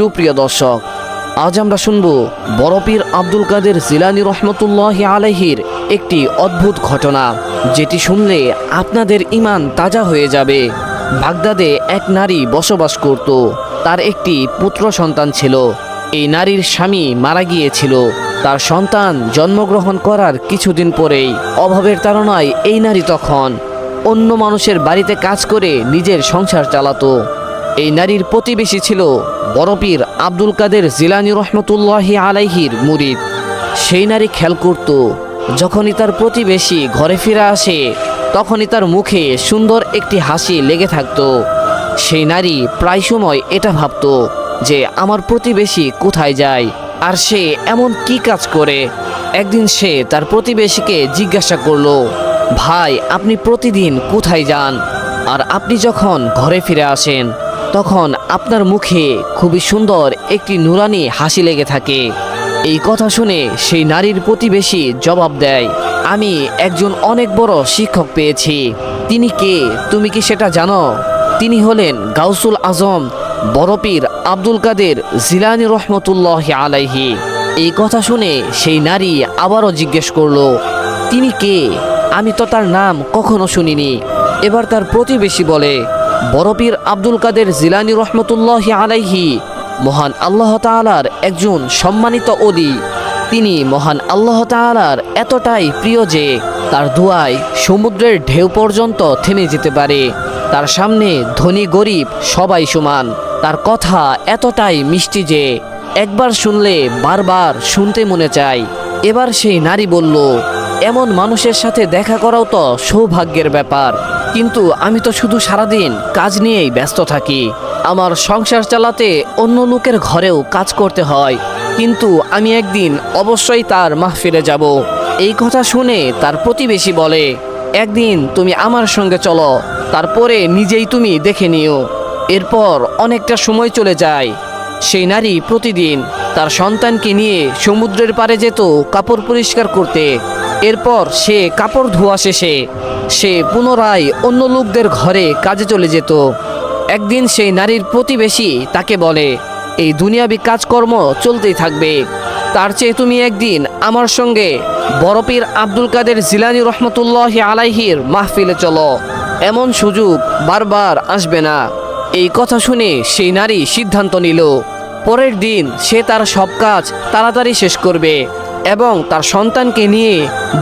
সুপ্রিয় দর্শক, আজ আমরা শুনব বরপীর আব্দুল কাদের জিলানি রহমতুল্লাহ আলহির একটি অদ্ভুত ঘটনা, যেটি শুনলে আপনাদের ইমান তাজা হয়ে যাবে। বাগদাদে এক নারী বসবাস করত, তার একটি পুত্র সন্তান ছিল। এই নারীর স্বামী মারা গিয়েছিল। তার সন্তান জন্মগ্রহণ করার কিছুদিন পরেই অভাবের তাড়নায় এই নারী তখন অন্য মানুষের বাড়িতে কাজ করে নিজের সংসার চালাতো। এই নারীর প্রতিবেশী ছিল বরপীর আব্দুল কাদের জিলানি রহমতুল্লাহি আলাইহির মুরিদ। সেই নারী খেয়াল করত, যখনই তার প্রতিবেশী ঘরে ফিরে আসে, তখনই তার মুখে সুন্দর একটি হাসি লেগে থাকতো। সেই নারী প্রায় সময় এটা ভাবতো যে, আমার প্রতিবেশী কোথায় যায়? আর সে এমন কি কাজ করে? একদিন সে তার প্রতিবেশীকে জিজ্ঞাসা করল, ভাই, আপনি প্রতিদিন কোথায় যান? আর আপনি যখন ঘরে ফিরে আসেন তখন আপনার মুখে খুবই সুন্দর একটি নুরানি হাসি লেগে থাকে। এই কথা শুনে সেই নারীর প্রতিবেশী জবাব দেয়, আমি একজন অনেক বড় শিক্ষক পেয়েছি। তিনি কে? তুমি কি সেটা জানো? তিনি হলেন গাউসুল আজম বরপীর আব্দুল কাদের জিলানি রহমতুল্লাহ আলাইহি। এই কথা শুনে সেই নারী আবারও জিজ্ঞেস করল, তিনি কে? আমি তো তার নাম কখনো শুনিনি। এবার তার প্রতিবেশী বলে বরপীর আব্দুল কাদের জিলানি রহমতুল্লাহ আলাইহি মহান আল্লাহ তাআলার একজন সম্মানিত অলি তিনি মহান আল্লাহ তাআলার এতটাই প্রিয় যে তার দোয়ায় সমুদ্রের ঢেউ পর্যন্ত থেমে যেতে পারে। তার সামনে ধনী গরিব সবাই সমান। তার কথা এতটাই মিষ্টি যে একবার শুনলে বারবার শুনতে মনে চায়। এবার সেই নারী বলল, এমন মানুষের সাথে দেখা করাও তো সৌভাগ্যের ব্যাপার। কিন্তু আমি তো শুধু সারাদিন কাজ নিয়েই ব্যস্ত থাকি। আমার সংসার চালাতে অন্য লোকের ঘরেও কাজ করতে হয়। কিন্তু আমি একদিন অবশ্যই তার মাহফিলে যাব। এই কথা শুনে তার প্রতিবেশী বলে, একদিন তুমি আমার সঙ্গে চলো, তারপরে নিজেই তুমি দেখে নিও। এরপর অনেকটা সময় চলে যায়। সেই নারী প্রতিদিন তার সন্তানকে নিয়ে সমুদ্রের পাড়ে যেত কাপড় পরিষ্কার করতে। এরপর সে কাপড় ধোয়া শেষে সে পুনরায় অন্য লোকদের ঘরে কাজে চলে যেত। একদিন সেই নারীর প্রতিবেশী তাকে বলে, এই দুনিয়াবি কাজকর্ম চলতেই থাকবে। তার চেয়ে তুমি একদিন আমার সঙ্গে বরপীর আব্দুল কাদের জিলানি রহমতুল্লাহ আলাইহির মাহফিলে চলো। এমন সুযোগ বারবার আসবে না। এই কথা শুনে সেই নারী সিদ্ধান্ত নিল, পরের দিন সে তার সব কাজ তাড়াতাড়ি শেষ করবে এবং তার সন্তানকে নিয়ে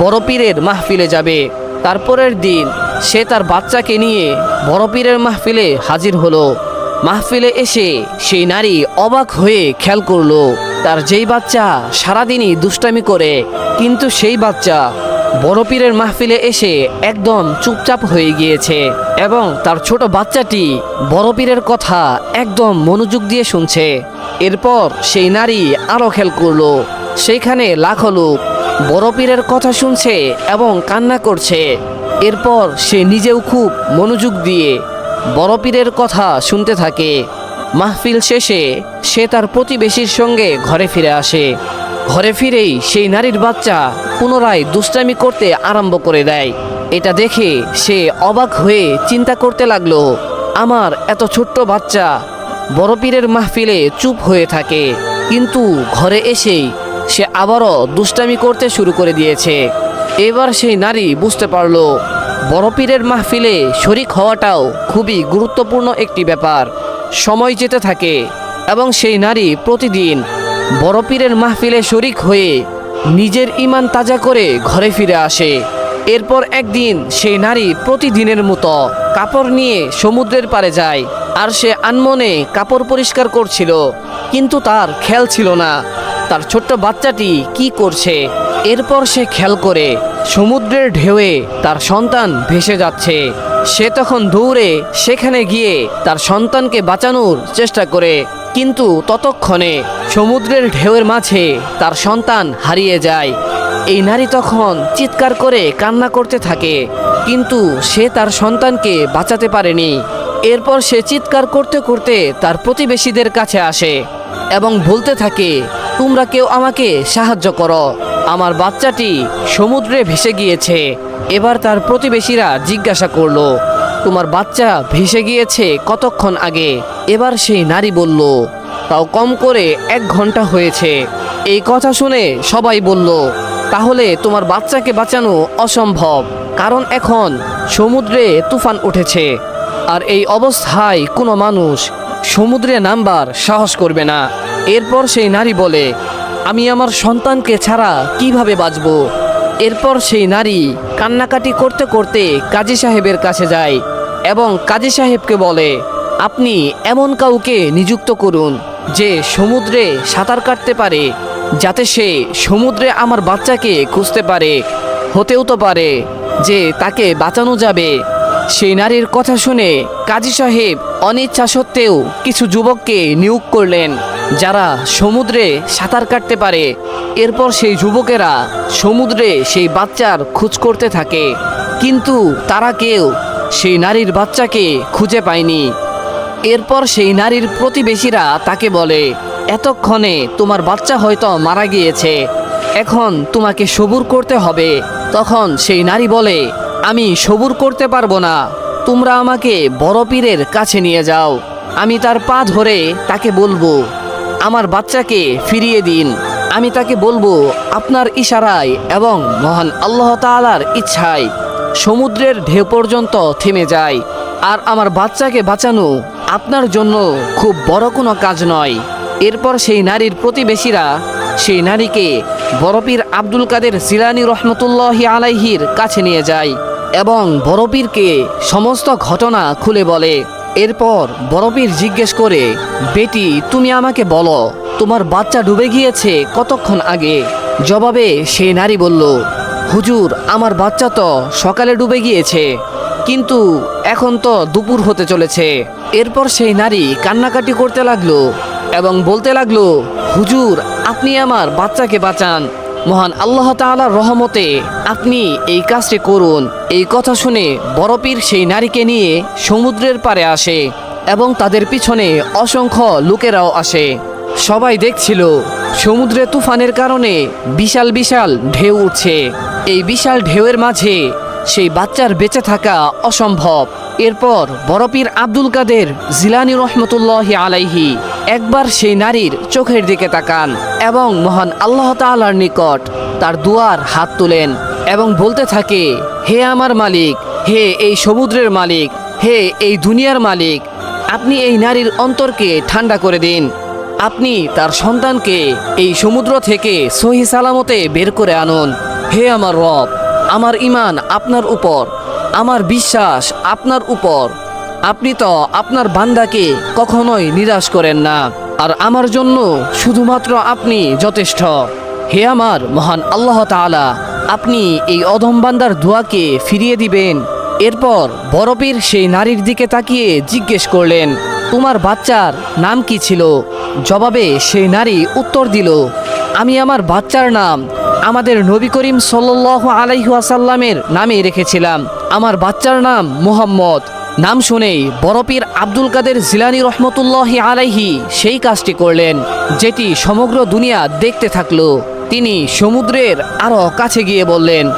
বড় পীরের মাহফিলে যাবে। তারপরের দিন সে তার বাচ্চাকে নিয়ে বড় পীরের মাহফিলে হাজির হলো। মাহফিলে এসে সেই নারী অবাক হয়ে খেয়াল করল, তার যেই বাচ্চা সারাদিনই দুষ্টামি করে, কিন্তু সেই বাচ্চা বড় পীরের মাহফিলে এসে একদম চুপচাপ হয়ে গিয়েছে এবং তার ছোট বাচ্চাটি বড় পীরের কথা একদম মনোযোগ দিয়ে শুনছে। এরপর সেই নারী আরও খেয়াল করল। সেইখানে লাখো লোক বড় পীরের কথা শুনছে এবং কান্না করছে। এরপর সে নিজেও খুব মনোযোগ দিয়ে বড় পীরের কথা শুনতে থাকে। মাহফিল শেষে সে তার প্রতিবেশীর সঙ্গে ঘরে ফিরে আসে। ঘরে ফিরেই সেই নারীর বাচ্চা পুনরায় দুষ্টামি করতে আরম্ভ করে দেয়। এটা দেখে সে অবাক হয়ে চিন্তা করতে লাগল, আমার এত ছোট্ট বাচ্চা বড় পীরের মাহফিলে চুপ হয়ে থাকে। কিন্তু ঘরে এসেই সে আবারও দুষ্টামি করতে শুরু করে দিয়েছে। এবার সেই নারী বুঝতে পারল, বড় পীরের মাহফিলে শরিক হওয়াটাও খুবই গুরুত্বপূর্ণ একটি ব্যাপার। সময় যেতে থাকে এবং সেই নারী প্রতিদিন বড় পীরের মাহফিলে শরিক হয়ে নিজের ইমান তাজা করে ঘরে ফিরে আসে। এরপর একদিন সেই নারী প্রতিদিনের মতো কাপড় নিয়ে সমুদ্রের পারে যায় আর সে আনমনে কাপড় পরিষ্কার করছিল, কিন্তু তার খেয়াল ছিল না। তার ছোট্ট বাচ্চাটি কি করছে? এরপর সে খেয়াল করে সমুদ্রের ঢেউয়ে তার সন্তান ভেসে যাচ্ছে। সে তখন দৌড়ে সেখানে গিয়ে তার সন্তানকে বাঁচানোর চেষ্টা করে, কিন্তু ততক্ষণে সমুদ্রের ঢেউয়ের মাঝে তার সন্তান হারিয়ে যায়। এই নারী তখন চিৎকার করে কান্না করতে থাকে, কিন্তু সে তার সন্তানকে বাঁচাতে পারেনি। এরপর সে চিৎকার করতে করতে তার প্রতিবেশীদের কাছে আসে এবং বলতে থাকে, তোমরা কেউ আমাকে সাহায্য করো। আমার বাচ্চাটি সমুদ্রে ভেসে গিয়েছে। এবার তার প্রতিবেশীরা জিজ্ঞাসা করল, তোমার বাচ্চা ভেসে গিয়েছে কতক্ষণ আগে? এবার সেই নারী বলল তাও কম করে এক ঘণ্টা হয়েছে। এই কথা শুনে সবাই বলল, তাহলে তোমার বাচ্চাকে বাঁচানো অসম্ভব, কারণ এখন সমুদ্রে তুফান উঠেছে। আর এই অবস্থায় কোনো মানুষ সমুদ্রে নামবার সাহস করবে না। এরপর সেই নারী বলে, আমি আমার সন্তানকে ছাড়া কীভাবে বাঁচব? এরপর সেই নারী কান্নাকাটি করতে করতে কাজী সাহেবের কাছে যায় এবং কাজী সাহেবকে বলে, আপনি এমন কাউকে নিযুক্ত করুন যে সমুদ্রে সাঁতার কাটতে পারে, যাতে সে সমুদ্রে আমার বাচ্চাকে খুঁজতে পারে, হতেও তো পারে যে তাকে বাঁচানো যাবে। সেই নারীর কথা শুনে কাজী সাহেব অনিচ্ছা সত্ত্বেও কিছু যুবককে নিয়োগ করলেন, যারা সমুদ্রে সাঁতার কাটতে পারে। এরপর সেই যুবকেরা সমুদ্রে সেই বাচ্চার খোঁজ করতে থাকে। কিন্তু তারা কেউ সেই নারীর বাচ্চাকে খুঁজে পায়নি। এরপর সেই নারীর প্রতিবেশীরা তাকে বলে, এতক্ষণে তোমার বাচ্চা হয়তো মারা গিয়েছে, এখন তোমাকে সবুর করতে হবে। তখন সেই নারী বলে, আমি সবুর করতে পারব না, তোমরা আমাকে বড় পীরের কাছে নিয়ে যাও। আমি তার পা ধরে তাকে বলব, আমার বাচ্চাকে ফিরিয়ে দিন। আমি তাকে বলব, আপনার ইশারায় এবং মহান আল্লাহ তাআলার ইচ্ছায় সমুদ্রের ঢেউ পর্যন্ত থেমে যায়, আর আমার বাচ্চাকে বাঁচানো আপনার জন্য খুব বড় কোনো কাজ নয়। এরপর সেই নারীর প্রতিবেশীরা, সেই নারীকে বরপীর আব্দুল কাদের সিলানি রহমতুল্লাহি আলাইহির কাছে নিয়ে যায় এবং বরপীরকে সমস্ত ঘটনা খুলে বলে। এরপর বরপীর জিজ্ঞেস করে, বেটি, তুমি আমাকে বলো, তোমার বাচ্চা ডুবে গিয়েছে কতক্ষণ আগে? জবাবে সেই নারী বলল, হুজুর, আমার বাচ্চা তো সকালে ডুবে গিয়েছে। কিন্তু এখন তো দুপুর হতে চলেছে। এরপর সেই নারী কান্নাকাটি করতে লাগল এবং বলতে লাগল, হুজুর, আপনি আমার বাচ্চাকে বাঁচান। মহান আল্লাহ তাআলার রহমতে আপনি এই কাজটি করুন। এই কথা শুনে বড়পীর সেই নারীকে নিয়ে সমুদ্রের পারে আসে এবং তাদের পিছনে অসংখ্য লোকেরাও আসে। সবাই দেখছিল সমুদ্রে তুফানের কারণে বিশাল বিশাল ঢেউ উঠছে। এই বিশাল ঢেউয়ের মাঝে সেই বাচ্চার বেঁচে থাকা অসম্ভব। এরপর বরপীর আব্দুল কাদের জিলানি রহমতুল্লাহ আলাইহি একবার সেই নারীর চোখের দিকে তাকান এবং মহান আল্লাহ তাআলার নিকট তার দুয়ার হাত তুলেন এবং বলতে থাকে, হে আমার মালিক, হে এই সমুদ্রের মালিক, হে এই দুনিয়ার মালিক, আপনি এই নারীর অন্তরকে ঠান্ডা করে দিন। আপনি তার সন্তানকে এই সমুদ্র থেকে সহি সালামতে বের করে আনুন। হে আমার রব আমার ইমান আপনার উপর, আমার বিশ্বাস আপনার উপর। আপনি তো আপনার বান্দাকে কখনোই নিরাশ করেন না, আর আমার জন্য শুধুমাত্র আপনি যথেষ্ট। হে আমার মহান আল্লাহ তাআলা, আপনি এই অধম বান্দার দোয়াকে ফিরিয়ে দিবেন। এরপর বরফের সেই নারীর দিকে তাকিয়ে জিজ্ঞেস করলেন, তোমার বাচ্চার নাম কি ছিল? জবাবে সেই নারী উত্তর দিল, আমি আমার বাচ্চার নাম আমাদের নবী করিম সাল্লাহ আলাইহাসাল্লামের নামে রেখেছিলাম। আমার বাচ্চার নাম মুহাম্মদ। নাম শুনেই বরপীর আব্দুল কাদের জিলানি রহমতুল্লাহ আলাইহি সেই কাজটি করলেন, যেটি সমগ্র দুনিয়া দেখতে থাকল। তিনি সমুদ্রের আরও কাছে গিয়ে বললেন,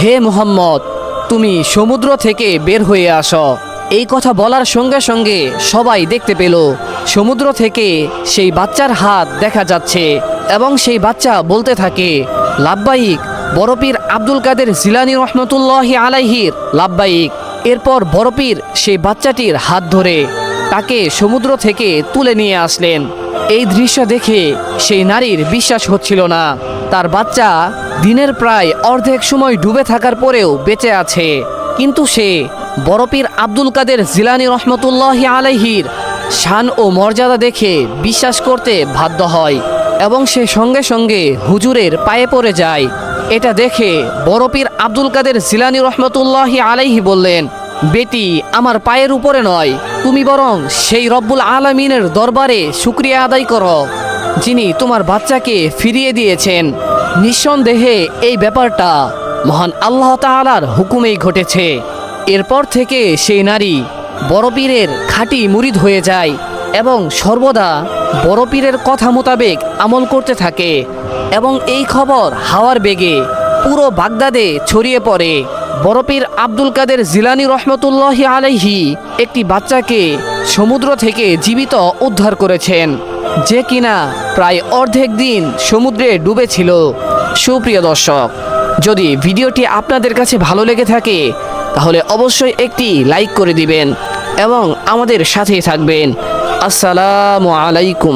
হে মুহাম্মদ, তুমি সমুদ্র থেকে বের হয়ে আসো। এই কথা বলার সঙ্গে সঙ্গে সবাই দেখতে পেল, সমুদ্র থেকে সেই বাচ্চার হাত দেখা যাচ্ছে এবং সেই বাচ্চা বলতে থাকে লাভবাহিক। বরপীর আব্দুল কাদের জিলানি রহমতুল্লাহ আলাইহির লাভবাহিক। এরপর বরপীর সেই বাচ্চাটির হাত ধরে তাকে সমুদ্র থেকে তুলে নিয়ে আসলেন। এই দৃশ্য দেখে সেই নারীর বিশ্বাস হচ্ছিল না। তার বাচ্চা দিনের প্রায় অর্ধেক সময় ডুবে থাকার পরেও বেঁচে আছে। কিন্তু সে বরপীর আব্দুল কাদের জিলানি রহমতুল্লাহ আলাইহির শান ও মর্যাদা দেখে বিশ্বাস করতে বাধ্য হয়। এবং সে সঙ্গে সঙ্গে হুজুরের পায়ে পড়ে যায়। এটা দেখে বরপীর আব্দুল কাদের জিলানি রহমতুল্লাহ আলাইহি বললেন, বেটি, আমার পায়ের উপরে নয়। তুমি বরং সেই রব্বুল আলমিনের দরবারে শুক্রিয়া আদায় করো, যিনি তোমার বাচ্চাকে ফিরিয়ে দিয়েছেন। নিঃসন্দেহে এই ব্যাপারটা মহান আল্লাহ তাআলার হুকুমেই ঘটেছে। এরপর থেকে সেই নারী বড় পীরের খাঁটি মুরিদ হয়ে যায়। এবং সর্বদা বড় পীরের কথা মোতাবেক আমল করতে থাকে এবং এই খবর হাওয়ার বেগে পুরো বাগদাদে ছড়িয়ে পড়ে। বরপীর আব্দুল কাদের জিলানি রহমতুল্লাহ আলাইহি একটি বাচ্চাকে সমুদ্র থেকে জীবিত উদ্ধার করেছেন, যে কিনা প্রায় অর্ধেক দিন সমুদ্রে ডুবেছিল। সুপ্রিয় দর্শক, যদি ভিডিওটি আপনাদের কাছে ভালো লেগে থাকে, তাহলে অবশ্যই একটি লাইক করে দিবেন এবং আমাদের সাথেই থাকবেন। আসসালামু আলাইকুম